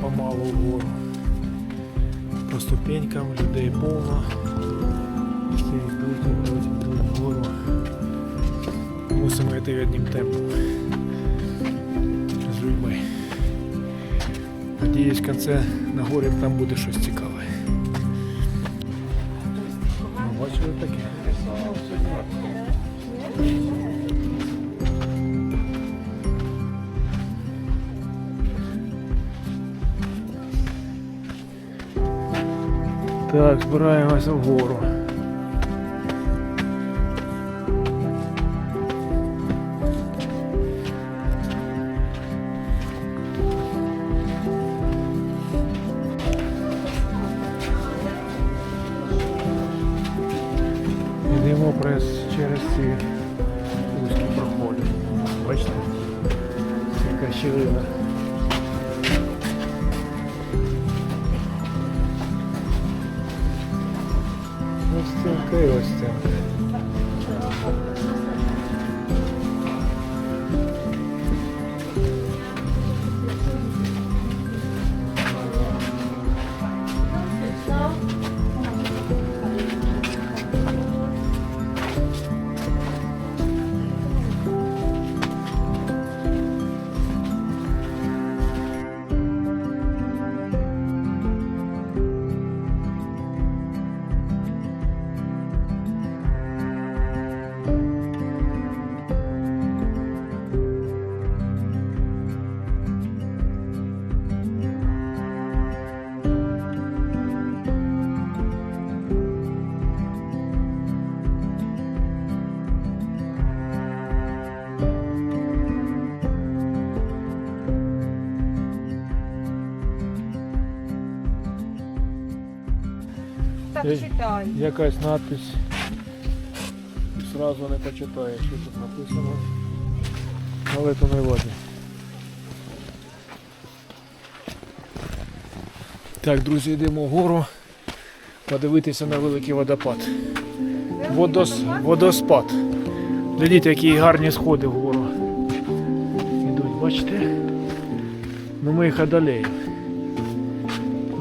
помалу вгору. По ступенькам людей повно. Всі йдуть, йдуть, йдуть вгору. Мусимо йти одним темпом. З людьми. Надіюсь, в конце на горі там буде щось цікаве. Так, збираємося вгору. Так, Ей. читай. Якась надпись. Сразу не почитаєш, що тут написано. Але то не важно. Так, друзі, йдемо вгору подивитися на великий водопад. Водос... Водоспад. Глядіть, які гарні сходи вгору. Ідуть, бачите? Ну ми їх одолеємо.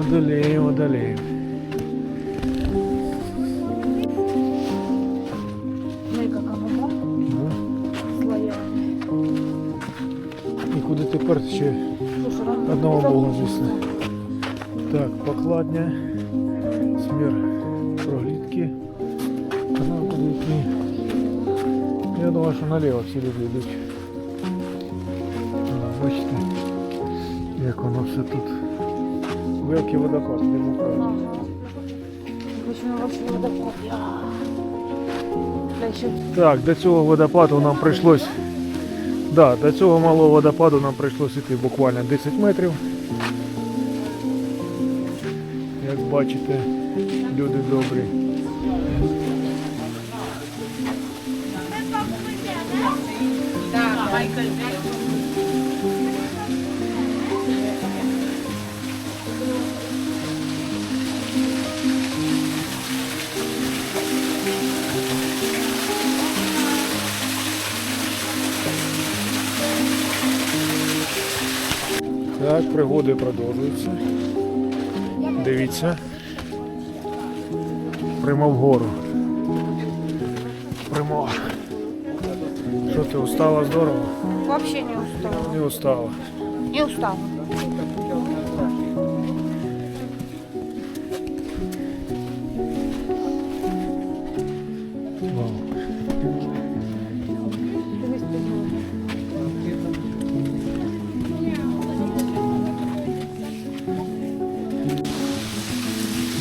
Одолеємо, одолеємо. І ще одного не Бога, звісно. Так, покладня, смір куди? Я думаю, що наліво всі люди йдуть. А, Бачите, як воно все тут. Великий водопад. Да еще Так, до цього водопаду нам прийшлось. Да, до цього малого водопаду нам прийшлося йти буквально 10 метрів. Як бачите, люди добрі. Так, пригоди продовжуються. Дивіться. Прямо вгору. Прямо. Що ти устала здорово? Взагалі не устала. Не устала. Не устала.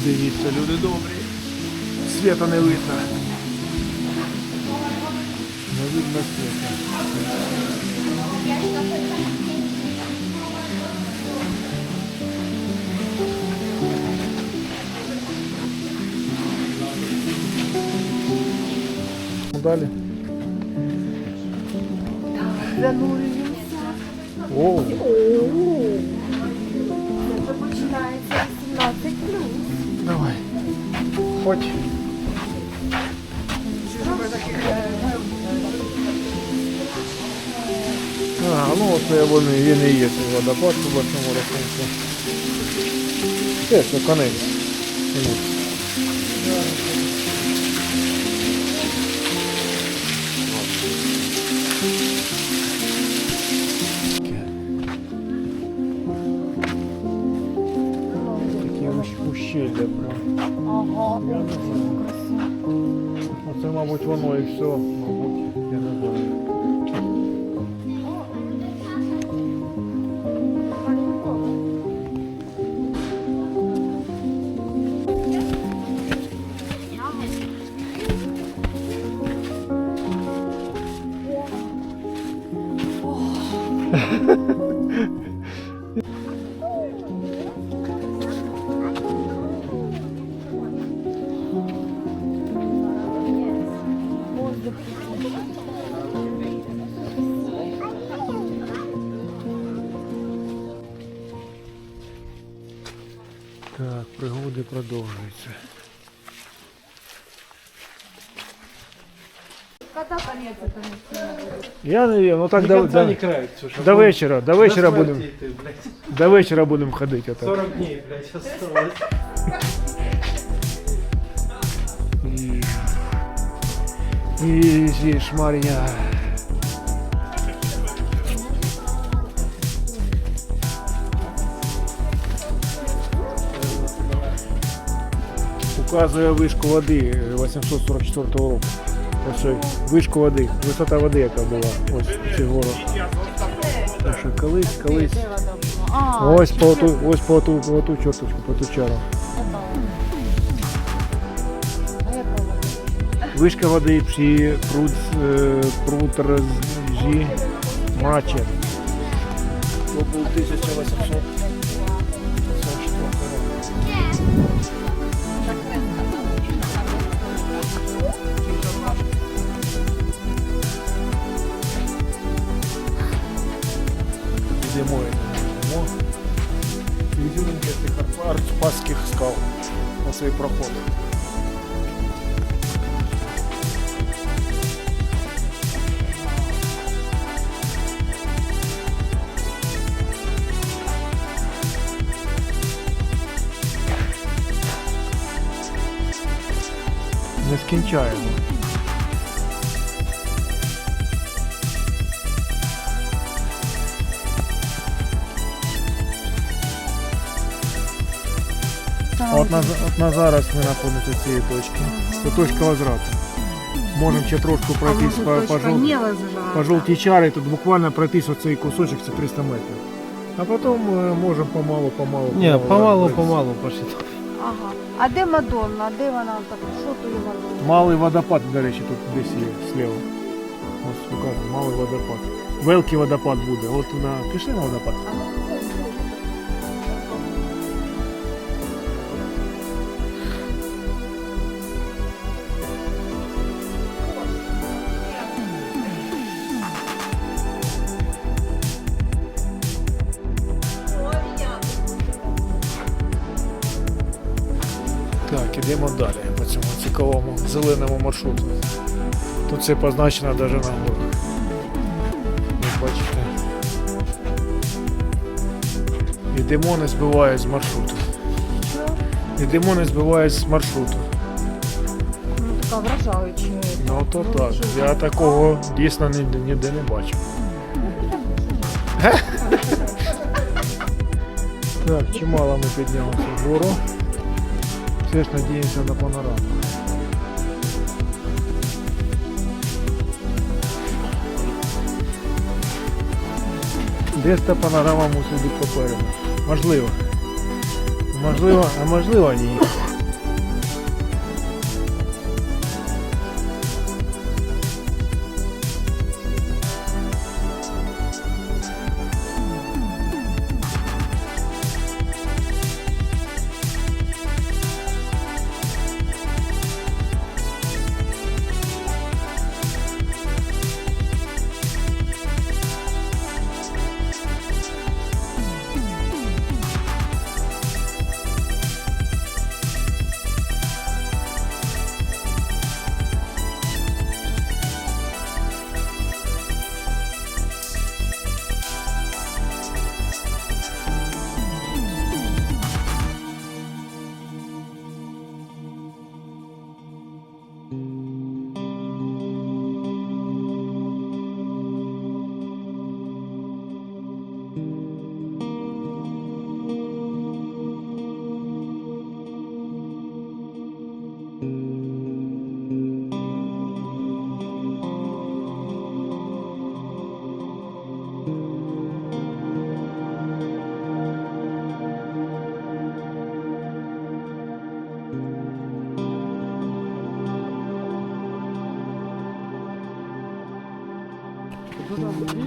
Дивіться, люди добрі. Світа не видно. Не видно світа. Далі. Занурюємося. О, Хоть. А, ну оце вони, він і є цей водопад по большому рахунку. Що конець. Очень красиво. Мабуть, воно і все. Мабуть, я не знаю. Я не вірю, ну так до, Никогда до, не крают, Ксюша. до вечора, до вечора До будемо. смерти ты, блядь. До вечора будемо ходити. Отак. 40 дней, блядь, осталось. І зі шмарня. Указує вишку води 844 року. Ось вишку води, висота води, яка була. Ось ці гори. Так що колись, колись. Ось по ту, ось по ту, по ту чорточку, по ту чару. Вишка води пrzy пруд, е, пруд розжі маче. То був 1844 Зимою. Йдемо. Ізюминки цих Арп- Арцпасських скал на свій проход. Нескінчаємо. От на, от на зараз ми знаходимося цієї точки. Це точка возврату. Можемо ще трошки пройтись по, по, возврата. по жовтій чарі, тут буквально пройтись оцей кусочок, це 300 метрів. А потім е, можемо помалу-помалу. Не, помалу, вниз. помалу пошли. Ага. А де Мадонна? Де вона так? Що то є Мадонна? Малий водопад, до речі, тут десь є слева. Ось покажу, малий водопад. Великий водопад буде. От на пішли на водопад. Так, Тут все позначено навіть на горах. Бачите. Йдемо, не збивають з маршруту. Йдемо, не збивають з маршруту. Ну, така вражаюча. Ну то так. Я такого дійсно ніде, ніде не бачив. Так, чимало ми піднялися вгору. Все ж надіємося на панораму. Десь та панорама мусить бути попереду. Можливо. Можливо, а можливо ні.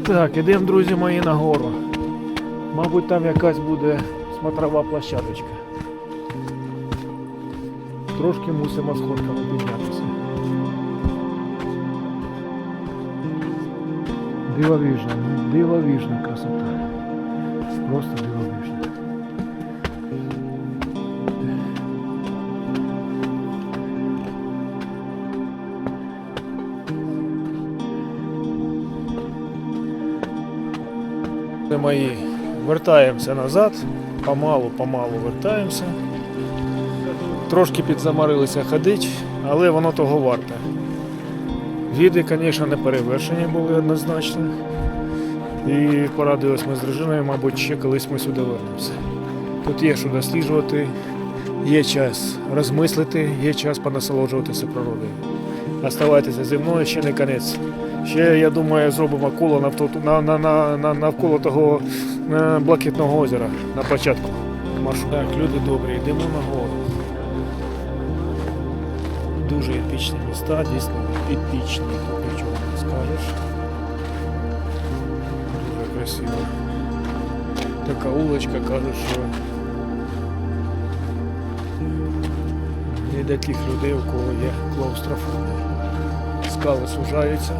Так, ідемо, друзі мої, на гору. Мабуть, там якась буде смотрова площадочка. Трошки мусимо сходками піднятися. Дивовижна, дивовижна красота. Просто дивовижна. Мої вертаємося назад, помалу, помалу вертаємося. Трошки підзамарилися ходити, але воно того варте. Віди, звісно, не перевершені були однозначно. І порадились ми з дружиною, мабуть, ще колись ми сюди вернемося. Тут є що досліджувати, є час розмислити, є час понасолоджуватися природою. Оставайтеся зі мною, ще не кінець. Ще, я думаю, зробимо коло навто- на, на, на, на, навколо того е, блакитного озера на початку. Так, люди добрі, йдемо на гору. Дуже епічні міста, дійсно епічні, тут нічого не скажеш. Дуже красиво. Така улочка каже, що не тих людей, у кого є клаустрофобія. Скали сужаються.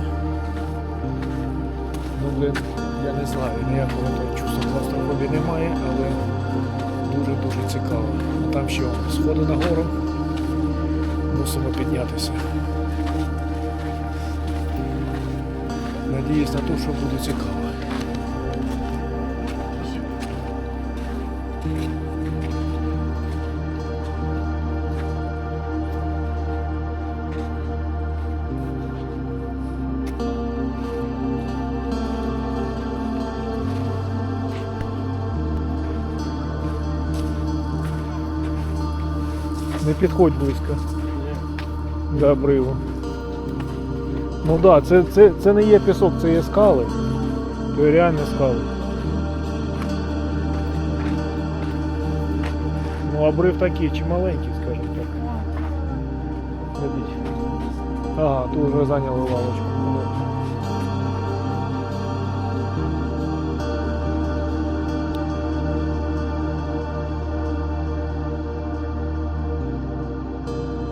Блин, я не знаю, ніякого того чувства клаустрофобії немає, але дуже-дуже цікаво. Там ще сходи на гору. Мусимо піднятися. Надіюсь на те, що буде цікаво. Підходь близько. До обриву. Ну так, да, це, це, це не є пісок, це є скали. Це реальні скали. Ну, обрив такий чи маленький, скажімо так. Ходіть. Ага, тут вже зайняли лавочку.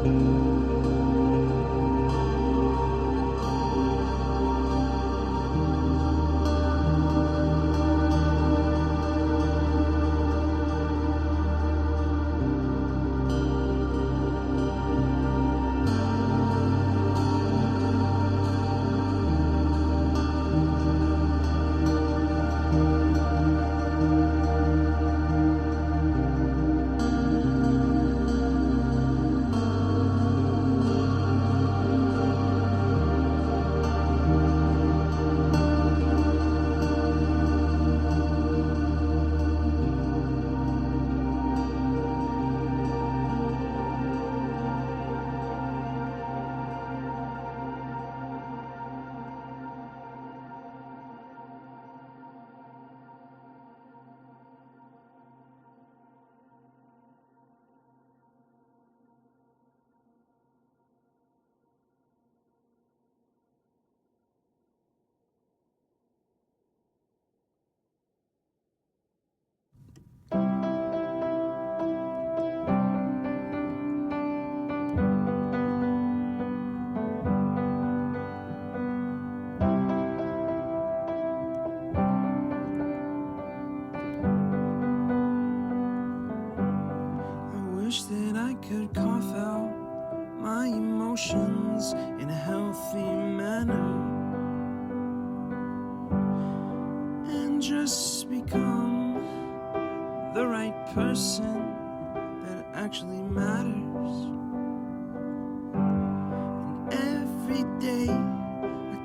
Ну, I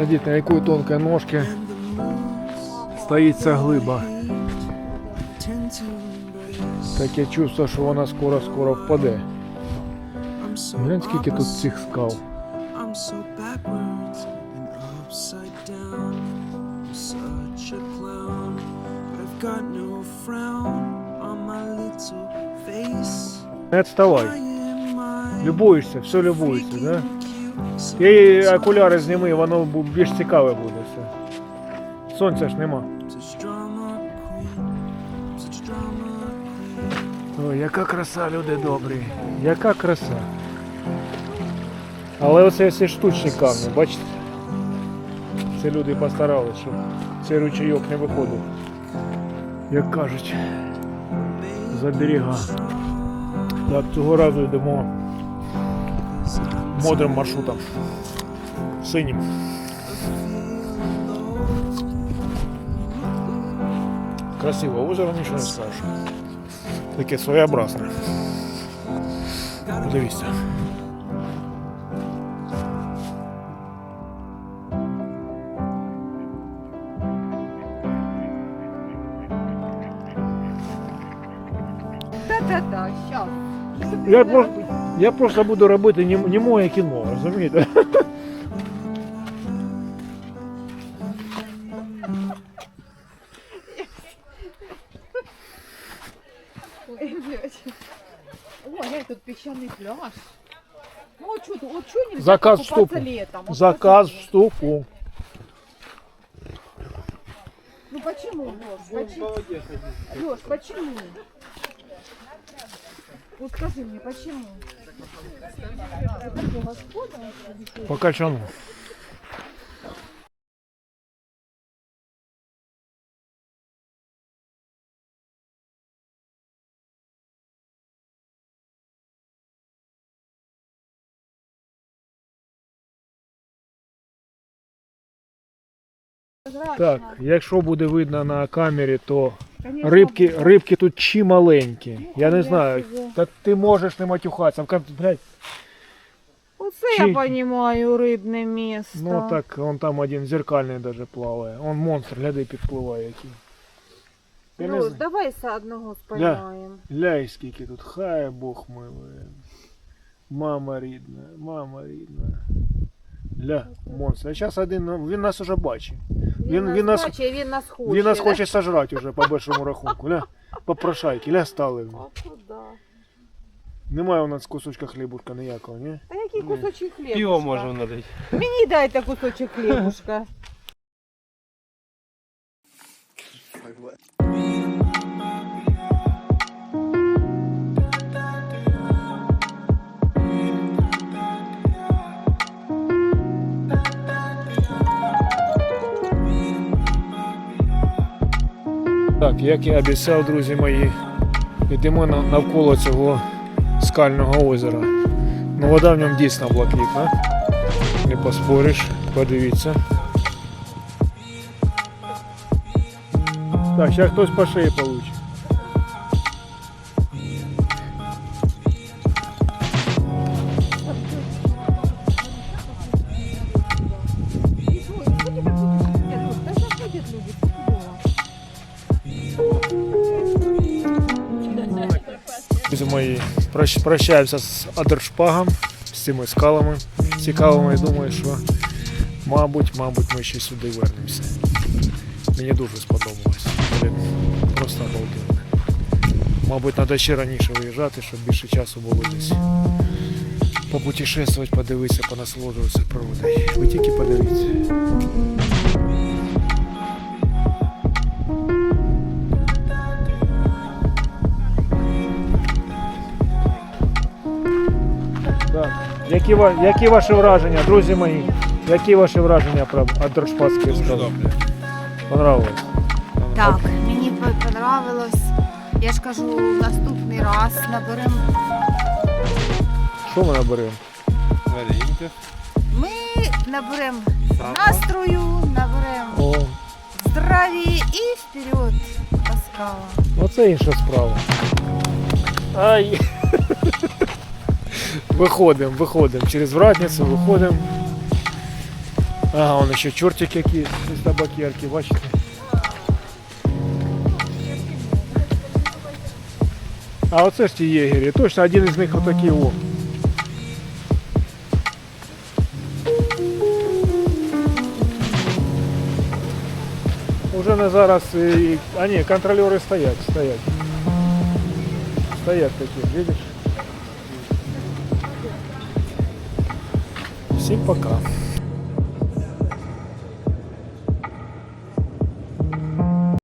Глядіть, на якої тонкої ножки стоїть ця глиба. Таке чувство, що вона скоро-скоро впаде. Глянь, скільки тут цих скал. Не відставай. Любуєшся, все любуєшся, да? І окуляри зніми, воно більш цікаве буде все. Сонця ж нема. Ой, яка краса, люди добрі. Яка краса. Але оце всі штучні камні, бачите? Це люди постарались, щоб цей ручейок не виходив. Як кажуть, за берега. Так, цього разу йдемо мудрим маршрутом. Синім. Красиве озеро, нічого не скажеш. Таке своєобразне. Подивіться. Та-та-та, щас. Я просто, я просто буду робити нем- немое кіно, розумієте? Ой, блядь. О, глянь, тут песчаный пляж. Ну, а что, вот что нельзя Заказ покупаться вступу. летом? Вот Заказ посмотри. вступу. Ну почему, Леш? Почему? Леш, почему? Вот скажи мне, почему? По качану. Так, якщо буде видно на камері, то рибки, рибки тут чи маленькі. Я не знаю. Та ти можеш не матюхатися. Блядь, Оце Чи- я понимаю рибне місто. ну так, он там один зеркальний даже плаває. Он монстр, гляди, підпливає який. Ти не Леш, давай за одного споймаємо. Ляй, скільки тут, хай Бог милує. Мама рідна, мама рідна. Ля, монстр. А зараз один, ну, він нас уже бачить. Він- нас він нас- хоче, він нас хоче. Він нас хоче сожрати уже по большому рахунку. Ля, попрошайки, ля стали. А куди? Немає у нас кусочка хлібушка ніякого, ні? А який кусочок хлібушка? Пиво можемо надати. Мені дайте кусочок хлібушка. Так, як і обіцяв, друзі мої, йдемо навколо цього скального озера. Ну вода в ньому дійсно блакитна. Не поспориш, подивіться. Так, зараз хтось по шиї получить. Прощаємося з Адершпагом, з цими скалами цікавими. І думаю, що мабуть, мабуть, ми ще сюди вернемося. Мені дуже сподобалось. Просто обалденно. Мабуть, треба ще раніше виїжджати, щоб більше часу було десь. Попутешествувати, подивитися, понасолоджуватися природою. Ви тільки подивіться. Які, які ваші враження, друзі мої? Які ваші враження про Адершпатський справи? Понравилось? Так, мені по- понравилось. Я ж кажу, наступний раз наберемо. Що ми наберемо? Варенька. Ми наберемо настрою, наберемо здраві і вперед, Паскала. оце інша справа. Ай. Виходимо, виходимо. Через вратницю виходимо. Ага, вон ще чортик якийсь із табакерки, бачите? А оце ж ті єгері. Точно один із них отакий о. Уже на зараз і... А ні, контролери стоять, стоять. Стоять такі, видиш? se cá.